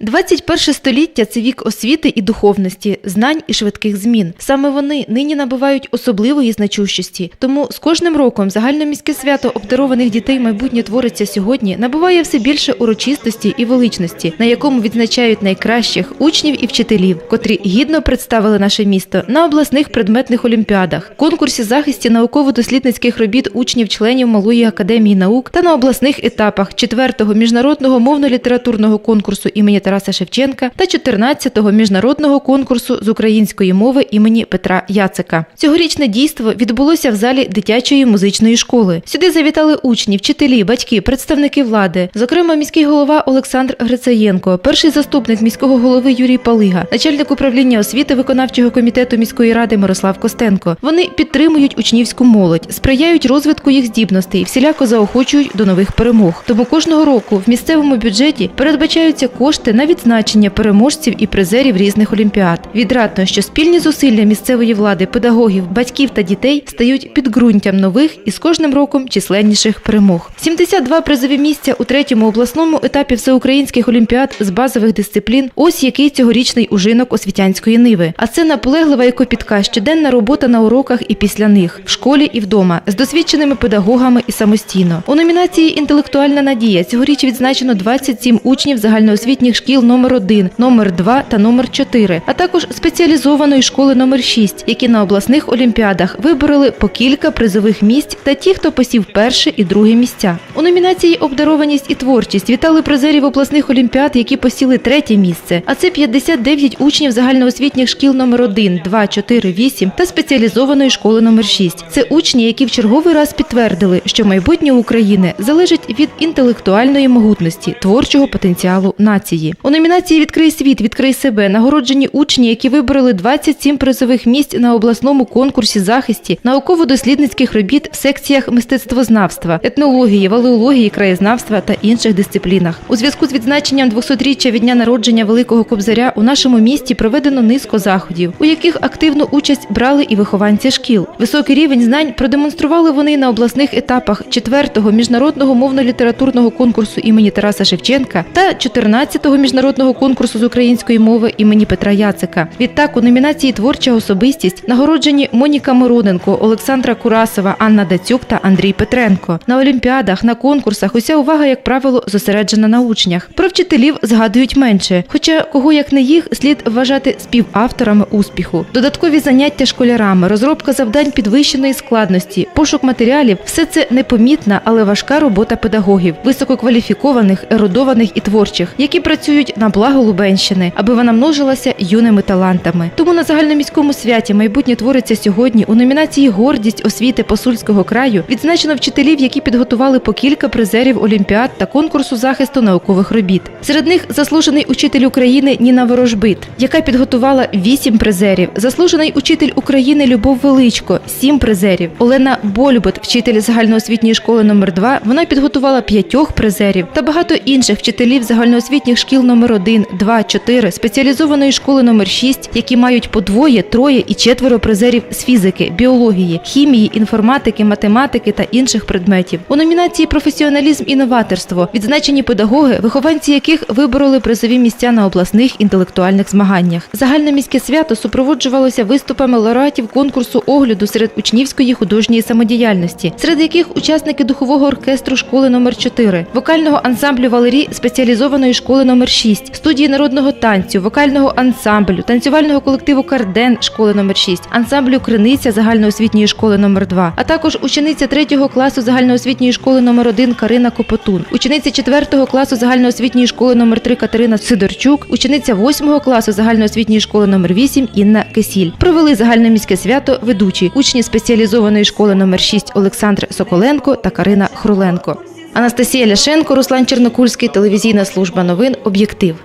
21 століття це вік освіти і духовності, знань і швидких змін. Саме вони нині набувають особливої значущості. Тому з кожним роком загальноміське свято обдарованих дітей майбутнє твориться сьогодні набуває все більше урочистості і величності, на якому відзначають найкращих учнів і вчителів, котрі гідно представили наше місто на обласних предметних олімпіадах, конкурсі захисті науково-дослідницьких робіт учнів-членів Малої академії наук та на обласних етапах 4-го міжнародного мовно-літературного конкурсу імені Тараса Шевченка та 14-го міжнародного конкурсу з української мови імені Петра Яцика. Цьогорічне дійство відбулося в залі дитячої музичної школи. Сюди завітали учні, вчителі, батьки, представники влади, зокрема міський голова Олександр Грицаєнко, перший заступник міського голови Юрій Палига, начальник управління освіти виконавчого комітету міської ради Мирослав Костенко. Вони підтримують учнівську молодь, сприяють розвитку їх здібностей, всіляко заохочують до нових перемог. Тому кожного року в місцевому бюджеті передбачаються кошти на відзначення переможців і призерів різних олімпіад. Відрадно, що спільні зусилля місцевої влади, педагогів, батьків та дітей стають підґрунтям нових і з кожним роком численніших перемог. 72 призові місця у третьому обласному етапі всеукраїнських олімпіад з базових дисциплін. Ось який цьогорічний ужинок освітянської ниви. А це наполеглива і копітка, щоденна робота на уроках і після них, в школі і вдома, з досвідченими педагогами і самостійно. У номінації Інтелектуальна надія цьогоріч відзначено 27 учнів загальноосвітніх шкіл номер 1 номер 2 та номер 4 а також спеціалізованої школи номер 6 які на обласних олімпіадах вибороли по кілька призових місць та ті, хто посів перше і друге місця. У номінації Обдарованість і творчість вітали призерів обласних олімпіад, які посіли третє місце. А це 59 учнів загальноосвітніх шкіл номер 1 2, 4, 8 та спеціалізованої школи номер 6 Це учні, які в черговий раз підтвердили, що майбутнє України залежить від інтелектуальної могутності, творчого потенціалу нації. У номінації Відкрий світ, відкрий себе нагороджені учні, які вибороли 27 призових місць на обласному конкурсі захисті науково-дослідницьких робіт в секціях мистецтвознавства, етнології, валеології, краєзнавства та інших дисциплінах. У зв'язку з відзначенням 200-річчя від дня народження Великого Кобзаря у нашому місті проведено низку заходів, у яких активну участь брали і вихованці шкіл. Високий рівень знань продемонстрували вони на обласних етапах 4-го міжнародного мовно-літературного конкурсу імені Тараса Шевченка та 14-го міжнародного конкурсу з української мови імені Петра Яцика. Відтак у номінації Творча особистість нагороджені Моніка Мироненко, Олександра Курасова, Анна Дацюк та Андрій Петренко. На олімпіадах, на конкурсах уся увага, як правило, зосереджена на учнях. Про вчителів згадують менше, хоча кого як не їх слід вважати співавторами успіху. Додаткові заняття школярами, розробка завдань підвищеної складності, пошук матеріалів все це непомітна, але важка робота педагогів, висококваліфікованих, ерудованих і творчих, які працюють на благо Лубенщини, аби вона множилася юними талантами. Тому на загальноміському святі майбутнє твориться сьогодні у номінації Гордість освіти посульського краю відзначено вчителів, які підготували по кілька призерів олімпіад та конкурсу захисту наукових робіт. Серед них заслужений учитель України Ніна Ворожбит, яка підготувала вісім призерів, заслужений учитель України Любов Величко сім призерів. Олена Больбот, вчитель загальноосвітньої школи номер 2 Вона підготувала п'ятьох призерів та багато інших вчителів загальноосвітніх шкіл номер 1 2, 4, спеціалізованої школи номер 6 які мають по двоє, троє і четверо призерів з фізики, біології, хімії, інформатики, математики та інших предметів. У номінації Професіоналізм і новаторство відзначені педагоги, вихованці яких вибороли призові місця на обласних інтелектуальних змаганнях. Загальне міське свято супроводжувалося виступами лауреатів конкурсу огляду серед учнівської художньої самодіяльності, серед яких учасники духового оркестру школи номер 4 вокального ансамблю Валерій спеціалізованої школи номер 6 студії народного танцю, вокального ансамблю, танцювального колективу Карден школи номер 6 ансамблю Криниця загальноосвітньої школи номер 2 а також учениця 3 класу загальноосвітньої школи номер 1 Карина Копотун, учениця 4 класу загальноосвітньої школи номер 3 Катерина Сидорчук, учениця 8 класу загальноосвітньої школи номер 8 Інна Кисіль. Провели загальне міське свято ведучі учні спеціалізованої школи номер 6 Олександр Соколенко та Карина Хруленко. Анастасія Ляшенко, Руслан Чернокульський, телевізійна служба новин Об'єктив.